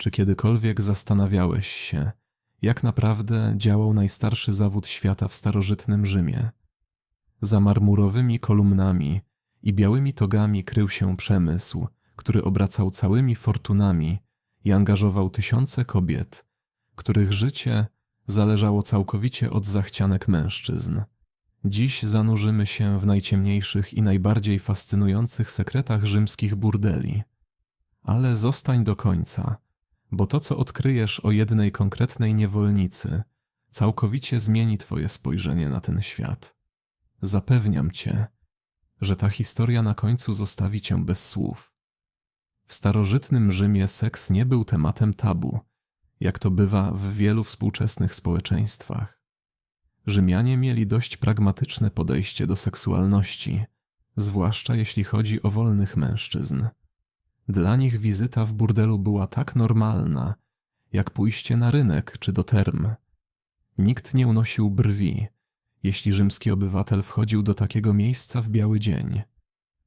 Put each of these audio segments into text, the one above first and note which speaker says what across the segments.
Speaker 1: Czy kiedykolwiek zastanawiałeś się, jak naprawdę działał najstarszy zawód świata w starożytnym Rzymie? Za marmurowymi kolumnami i białymi togami krył się przemysł, który obracał całymi fortunami i angażował tysiące kobiet, których życie zależało całkowicie od zachcianek mężczyzn. Dziś zanurzymy się w najciemniejszych i najbardziej fascynujących sekretach rzymskich burdeli. Ale zostań do końca, bo to, co odkryjesz o jednej konkretnej niewolnicy, całkowicie zmieni Twoje spojrzenie na ten świat. Zapewniam Cię, że ta historia na końcu zostawi Cię bez słów. W starożytnym Rzymie seks nie był tematem tabu, jak to bywa w wielu współczesnych społeczeństwach. Rzymianie mieli dość pragmatyczne podejście do seksualności, zwłaszcza jeśli chodzi o wolnych mężczyzn. Dla nich wizyta w burdelu była tak normalna, jak pójście na rynek czy do term. Nikt nie unosił brwi, jeśli rzymski obywatel wchodził do takiego miejsca w biały dzień.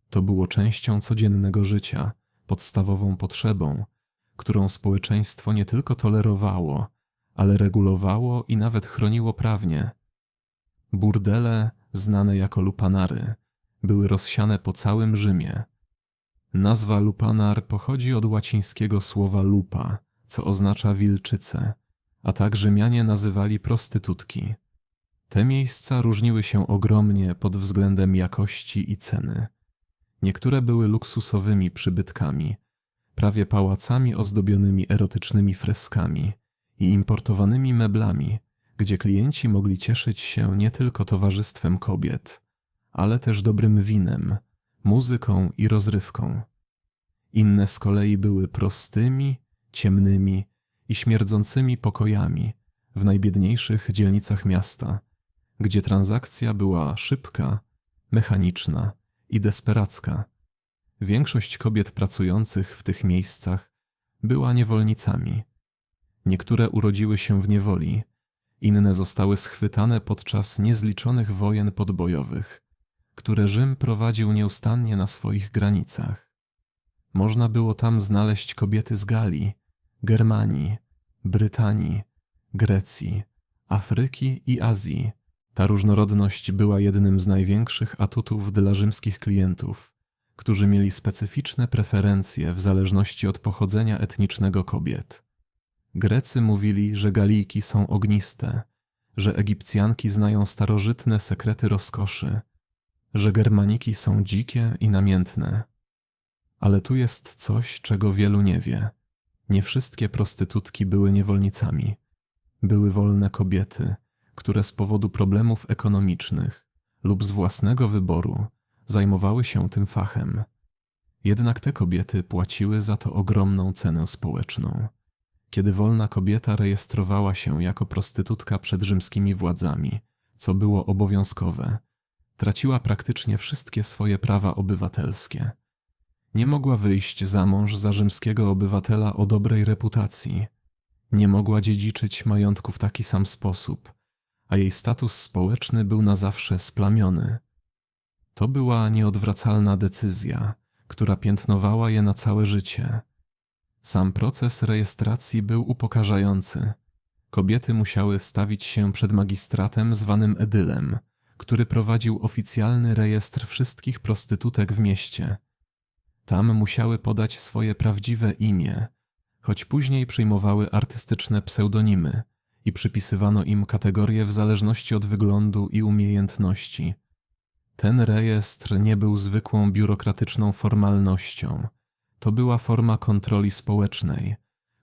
Speaker 1: To było częścią codziennego życia, podstawową potrzebą, którą społeczeństwo nie tylko tolerowało, ale regulowało i nawet chroniło prawnie. Burdele, znane jako lupanary, były rozsiane po całym Rzymie. Nazwa lupanar pochodzi od łacińskiego słowa lupa, co oznacza wilczycę, a tak Rzymianie nazywali prostytutki. Te miejsca różniły się ogromnie pod względem jakości i ceny. Niektóre były luksusowymi przybytkami, prawie pałacami ozdobionymi erotycznymi freskami i importowanymi meblami, gdzie klienci mogli cieszyć się nie tylko towarzystwem kobiet, ale też dobrym winem, muzyką i rozrywką. Inne z kolei były prostymi, ciemnymi i śmierdzącymi pokojami w najbiedniejszych dzielnicach miasta, gdzie transakcja była szybka, mechaniczna i desperacka. Większość kobiet pracujących w tych miejscach była niewolnicami. Niektóre urodziły się w niewoli, inne zostały schwytane podczas niezliczonych wojen podbojowych, które Rzym prowadził nieustannie na swoich granicach. Można było tam znaleźć kobiety z Galii, Germanii, Brytanii, Grecji, Afryki i Azji. Ta różnorodność była jednym z największych atutów dla rzymskich klientów, którzy mieli specyficzne preferencje w zależności od pochodzenia etnicznego kobiet. Grecy mówili, że Galijki są ogniste, że Egipcjanki znają starożytne sekrety rozkoszy, że Germaniki są dzikie i namiętne. Ale tu jest coś, czego wielu nie wie. Nie wszystkie prostytutki były niewolnicami. Były wolne kobiety, które z powodu problemów ekonomicznych lub z własnego wyboru zajmowały się tym fachem. Jednak te kobiety płaciły za to ogromną cenę społeczną. Kiedy wolna kobieta rejestrowała się jako prostytutka przed rzymskimi władzami, co było obowiązkowe, traciła praktycznie wszystkie swoje prawa obywatelskie. Nie mogła wyjść za mąż za rzymskiego obywatela o dobrej reputacji, nie mogła dziedziczyć majątku w taki sam sposób, a jej status społeczny był na zawsze splamiony. To była nieodwracalna decyzja, która piętnowała je na całe życie. Sam proces rejestracji był upokarzający. Kobiety musiały stawić się przed magistratem zwanym edylem, który prowadził oficjalny rejestr wszystkich prostytutek w mieście. Tam musiały podać swoje prawdziwe imię, choć później przyjmowały artystyczne pseudonimy i przypisywano im kategorie w zależności od wyglądu i umiejętności. Ten rejestr nie był zwykłą biurokratyczną formalnością. To była forma kontroli społecznej,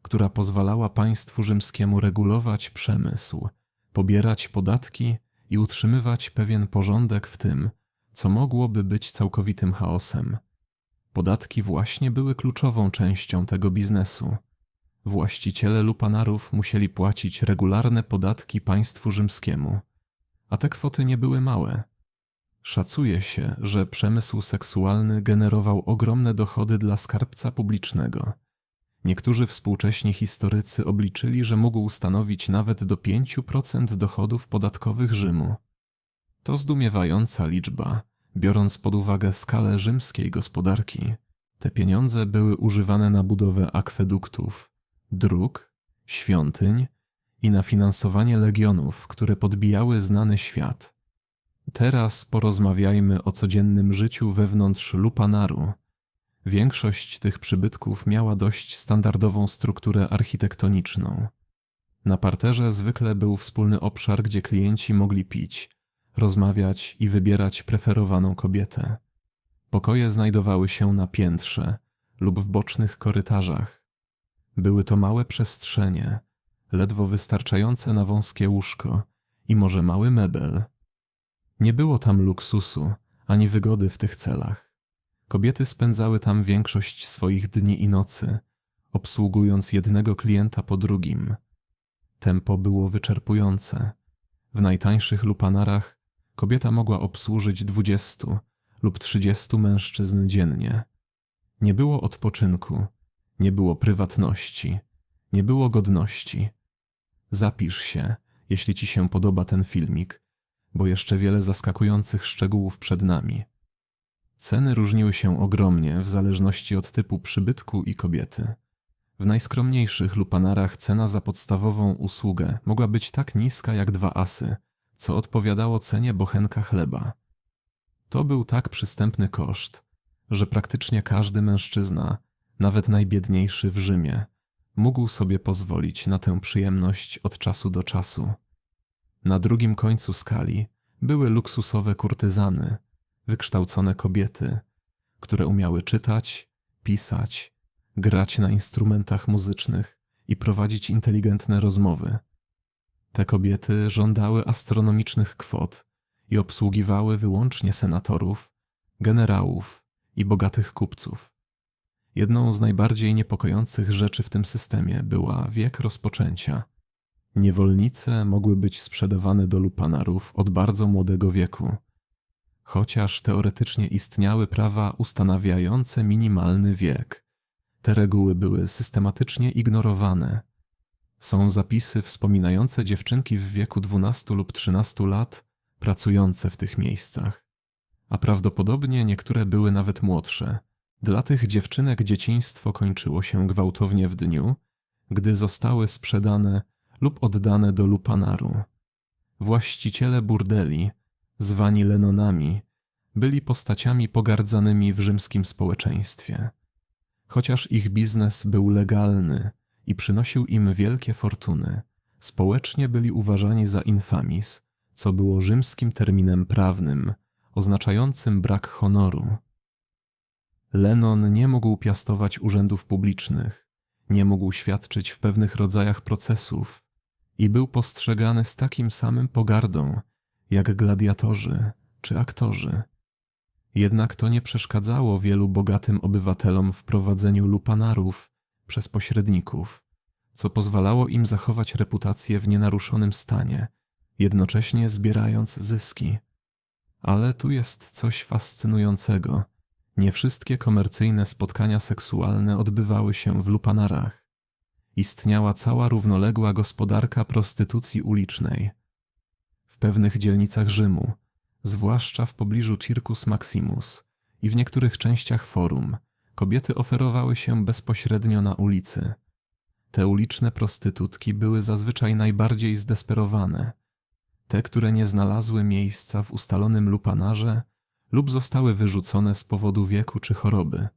Speaker 1: która pozwalała państwu rzymskiemu regulować przemysł, pobierać podatki i utrzymywać pewien porządek w tym, co mogłoby być całkowitym chaosem. Podatki właśnie były kluczową częścią tego biznesu. Właściciele lupanarów musieli płacić regularne podatki państwu rzymskiemu, a te kwoty nie były małe. Szacuje się, że przemysł seksualny generował ogromne dochody dla skarbca publicznego. Niektórzy współcześni historycy obliczyli, że mógł stanowić nawet do 5% dochodów podatkowych Rzymu. To zdumiewająca liczba, biorąc pod uwagę skalę rzymskiej gospodarki. Te pieniądze były używane na budowę akweduktów, dróg, świątyń i na finansowanie legionów, które podbijały znany świat. Teraz porozmawiajmy o codziennym życiu wewnątrz Lupanaru. Większość tych przybytków miała dość standardową strukturę architektoniczną. Na parterze zwykle był wspólny obszar, gdzie klienci mogli pić, rozmawiać i wybierać preferowaną kobietę. Pokoje znajdowały się na piętrze lub w bocznych korytarzach. Były to małe przestrzenie, ledwo wystarczające na wąskie łóżko i może mały mebel. Nie było tam luksusu ani wygody w tych celach. Kobiety spędzały tam większość swoich dni i nocy, obsługując jednego klienta po drugim. Tempo było wyczerpujące. W najtańszych lupanarach kobieta mogła obsłużyć dwudziestu lub trzydziestu mężczyzn dziennie. Nie było odpoczynku, nie było prywatności, nie było godności. Zapisz się, jeśli ci się podoba ten filmik, bo jeszcze wiele zaskakujących szczegółów przed nami. Ceny różniły się ogromnie w zależności od typu przybytku i kobiety. W najskromniejszych lupanarach cena za podstawową usługę mogła być tak niska jak dwa asy, co odpowiadało cenie bochenka chleba. To był tak przystępny koszt, że praktycznie każdy mężczyzna, nawet najbiedniejszy w Rzymie, mógł sobie pozwolić na tę przyjemność od czasu do czasu. Na drugim końcu skali były luksusowe kurtyzany, wykształcone kobiety, które umiały czytać, pisać, grać na instrumentach muzycznych i prowadzić inteligentne rozmowy. Te kobiety żądały astronomicznych kwot i obsługiwały wyłącznie senatorów, generałów i bogatych kupców. Jedną z najbardziej niepokojących rzeczy w tym systemie była wiek rozpoczęcia. Niewolnice mogły być sprzedawane do lupanarów od bardzo młodego wieku, chociaż teoretycznie istniały prawa ustanawiające minimalny wiek. Te reguły były systematycznie ignorowane. Są zapisy wspominające dziewczynki w wieku 12 lub 13 lat pracujące w tych miejscach, a prawdopodobnie niektóre były nawet młodsze. Dla tych dziewczynek dzieciństwo kończyło się gwałtownie w dniu, gdy zostały sprzedane lub oddane do lupanaru. Właściciele burdeli, zwani Lenonami, byli postaciami pogardzanymi w rzymskim społeczeństwie. Chociaż ich biznes był legalny i przynosił im wielkie fortuny, społecznie byli uważani za infamis, co było rzymskim terminem prawnym, oznaczającym brak honoru. Lenon nie mógł piastować urzędów publicznych, nie mógł świadczyć w pewnych rodzajach procesów i był postrzegany z takim samym pogardą jak gladiatorzy czy aktorzy. Jednak to nie przeszkadzało wielu bogatym obywatelom w prowadzeniu lupanarów przez pośredników, co pozwalało im zachować reputację w nienaruszonym stanie, jednocześnie zbierając zyski. Ale tu jest coś fascynującego. Nie wszystkie komercyjne spotkania seksualne odbywały się w lupanarach. Istniała cała równoległa gospodarka prostytucji ulicznej. Pewnych dzielnicach Rzymu zwłaszcza w pobliżu Circus Maximus i w niektórych częściach forum, kobiety oferowały się bezpośrednio na ulicy. Te uliczne prostytutki były zazwyczaj najbardziej zdesperowane. Te, które nie znalazły miejsca w ustalonym lupanarze lub zostały wyrzucone z powodu wieku czy choroby.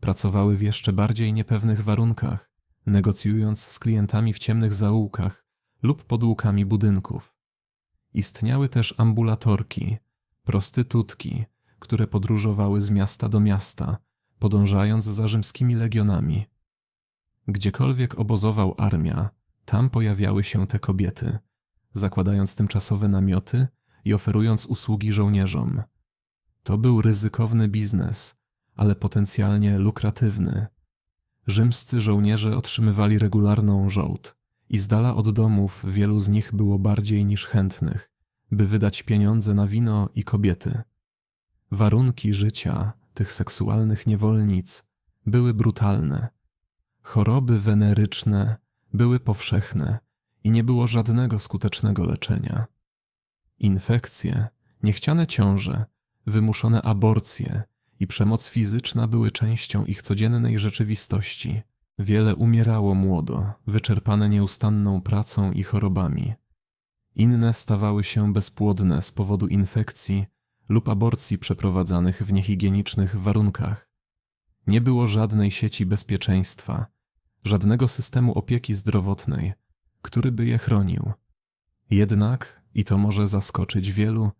Speaker 1: Pracowały w jeszcze bardziej niepewnych warunkach, negocjując z klientami w ciemnych zaułkach lub pod łukami budynków. Istniały też ambulatorki, prostytutki, które podróżowały z miasta do miasta, podążając za rzymskimi legionami. Gdziekolwiek obozował armia, tam pojawiały się te kobiety, zakładając tymczasowe namioty i oferując usługi żołnierzom. To był ryzykowny biznes, ale potencjalnie lukratywny. Rzymscy żołnierze otrzymywali regularną żołd, i z dala od domów wielu z nich było bardziej niż chętnych, by wydać pieniądze na wino i kobiety. Warunki życia tych seksualnych niewolnic były brutalne. Choroby weneryczne były powszechne i nie było żadnego skutecznego leczenia. Infekcje, niechciane ciąże, wymuszone aborcje i przemoc fizyczna były częścią ich codziennej rzeczywistości. Wiele umierało młodo, wyczerpane nieustanną pracą i chorobami. Inne stawały się bezpłodne z powodu infekcji lub aborcji przeprowadzanych w niehigienicznych warunkach. Nie było żadnej sieci bezpieczeństwa, żadnego systemu opieki zdrowotnej, który by je chronił. Jednak, i to może zaskoczyć wielu,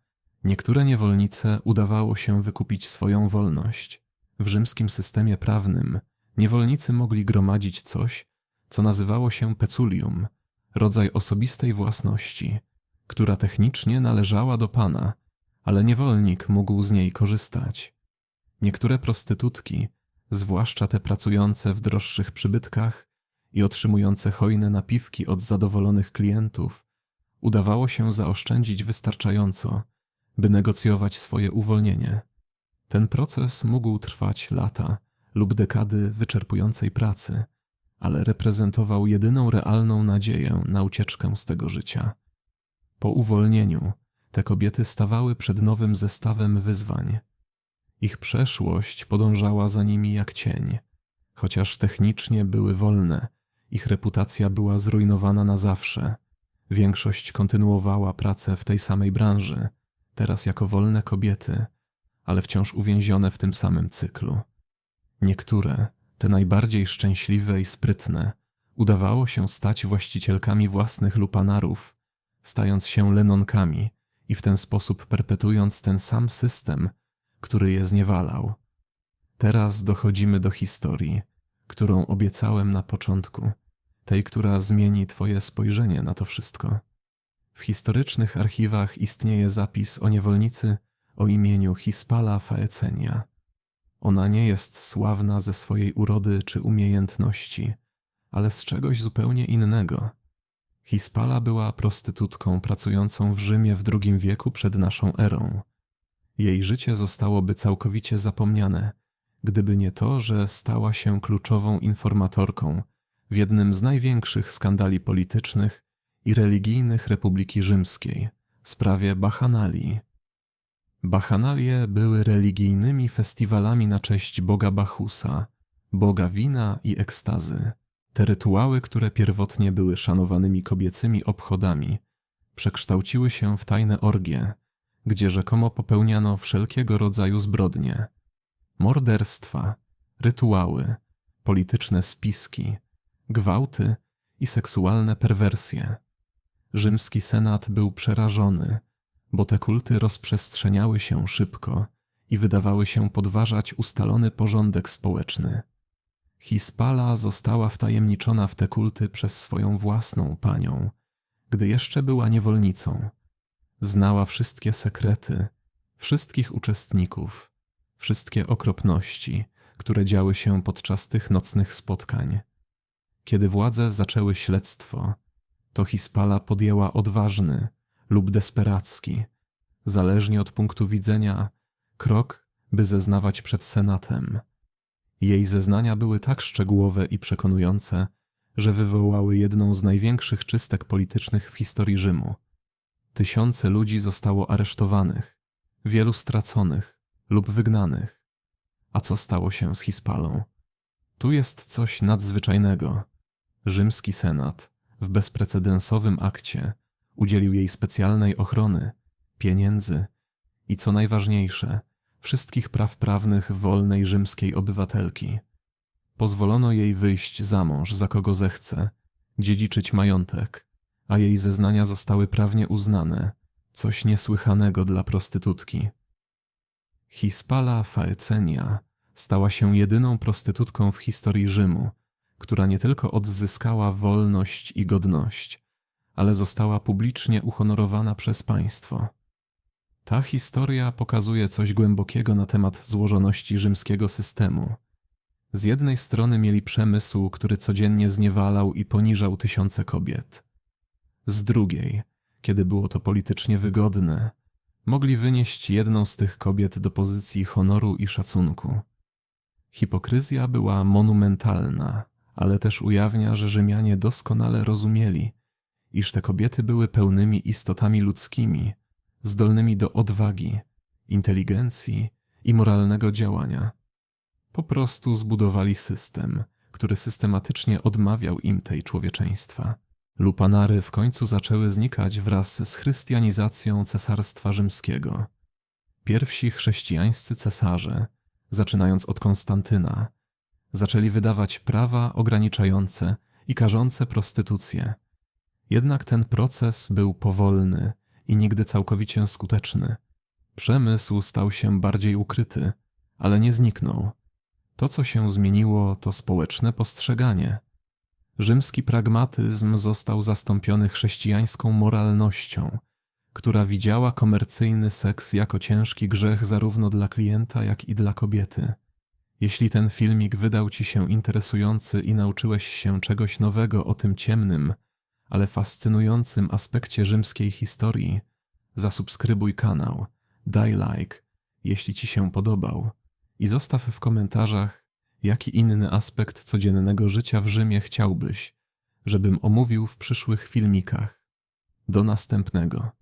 Speaker 1: niektóre niewolnice udawało się wykupić swoją wolność. W rzymskim systemie prawnym niewolnicy mogli gromadzić coś, co nazywało się peculium, rodzaj osobistej własności, która technicznie należała do pana, ale niewolnik mógł z niej korzystać. Niektóre prostytutki, zwłaszcza te pracujące w droższych przybytkach i otrzymujące hojne napiwki od zadowolonych klientów, udawało się zaoszczędzić wystarczająco, by negocjować swoje uwolnienie. Ten proces mógł trwać lata lub dekady wyczerpującej pracy, ale reprezentował jedyną realną nadzieję na ucieczkę z tego życia. Po uwolnieniu te kobiety stawały przed nowym zestawem wyzwań. Ich przeszłość podążała za nimi jak cień. Chociaż technicznie były wolne, ich reputacja była zrujnowana na zawsze. Większość kontynuowała pracę w tej samej branży, teraz jako wolne kobiety, ale wciąż uwięzione w tym samym cyklu. Niektóre, te najbardziej szczęśliwe i sprytne, udawało się stać właścicielkami własnych lupanarów, stając się lenonkami i w ten sposób perpetuując ten sam system, który je zniewalał. Teraz dochodzimy do historii, którą obiecałem na początku, tej, która zmieni Twoje spojrzenie na to wszystko. W historycznych archiwach istnieje zapis o niewolnicy o imieniu Hispala Faecenia. Ona nie jest sławna ze swojej urody czy umiejętności, ale z czegoś zupełnie innego. Hispala była prostytutką pracującą w Rzymie w II wieku przed naszą erą. Jej życie zostałoby całkowicie zapomniane, gdyby nie to, że stała się kluczową informatorką w jednym z największych skandali politycznych i religijnych Republiki Rzymskiej, sprawie Bachanalii. Bachanalie były religijnymi festiwalami na cześć boga Bachusa, boga wina i ekstazy. Te rytuały, które pierwotnie były szanowanymi kobiecymi obchodami, przekształciły się w tajne orgie, gdzie rzekomo popełniano wszelkiego rodzaju zbrodnie, morderstwa, rytuały, polityczne spiski, gwałty i seksualne perwersje. Rzymski senat był przerażony, bo te kulty rozprzestrzeniały się szybko i wydawały się podważać ustalony porządek społeczny. Hispala została wtajemniczona w te kulty przez swoją własną panią, gdy jeszcze była niewolnicą. Znała wszystkie sekrety, wszystkich uczestników, wszystkie okropności, które działy się podczas tych nocnych spotkań. Kiedy władze zaczęły śledztwo, to Hispala podjęła odważny lub desperacki, zależnie od punktu widzenia, krok, by zeznawać przed Senatem. Jej zeznania były tak szczegółowe i przekonujące, że wywołały jedną z największych czystek politycznych w historii Rzymu. Tysiące ludzi zostało aresztowanych, wielu straconych lub wygnanych. A co stało się z Hispalą? Tu jest coś nadzwyczajnego. Rzymski Senat w bezprecedensowym akcie udzielił jej specjalnej ochrony, pieniędzy i co najważniejsze, wszystkich praw prawnych wolnej rzymskiej obywatelki. Pozwolono jej wyjść za mąż za kogo zechce, dziedziczyć majątek, a jej zeznania zostały prawnie uznane, coś niesłychanego dla prostytutki. Hispala Faecenia stała się jedyną prostytutką w historii Rzymu, która nie tylko odzyskała wolność i godność, ale została publicznie uhonorowana przez państwo. Ta historia pokazuje coś głębokiego na temat złożoności rzymskiego systemu. Z jednej strony mieli przemysł, który codziennie zniewalał i poniżał tysiące kobiet. Z drugiej, kiedy było to politycznie wygodne, mogli wynieść jedną z tych kobiet do pozycji honoru i szacunku. Hipokryzja była monumentalna, ale też ujawnia, że Rzymianie doskonale rozumieli, iż te kobiety były pełnymi istotami ludzkimi, zdolnymi do odwagi, inteligencji i moralnego działania. Po prostu zbudowali system, który systematycznie odmawiał im tej człowieczeństwa. Lupanary w końcu zaczęły znikać wraz z chrystianizacją Cesarstwa Rzymskiego. Pierwsi chrześcijańscy cesarze, zaczynając od Konstantyna, zaczęli wydawać prawa ograniczające i karzące prostytucję. Jednak ten proces był powolny i nigdy całkowicie skuteczny. Przemysł stał się bardziej ukryty, ale nie zniknął. To, co się zmieniło, to społeczne postrzeganie. Rzymski pragmatyzm został zastąpiony chrześcijańską moralnością, która widziała komercyjny seks jako ciężki grzech zarówno dla klienta, jak i dla kobiety. Jeśli ten filmik wydał ci się interesujący i nauczyłeś się czegoś nowego o tym ciemnym, ale fascynującym aspekcie rzymskiej historii, zasubskrybuj kanał, daj like, jeśli ci się podobał i zostaw w komentarzach, jaki inny aspekt codziennego życia w Rzymie chciałbyś, żebym omówił w przyszłych filmikach. Do następnego.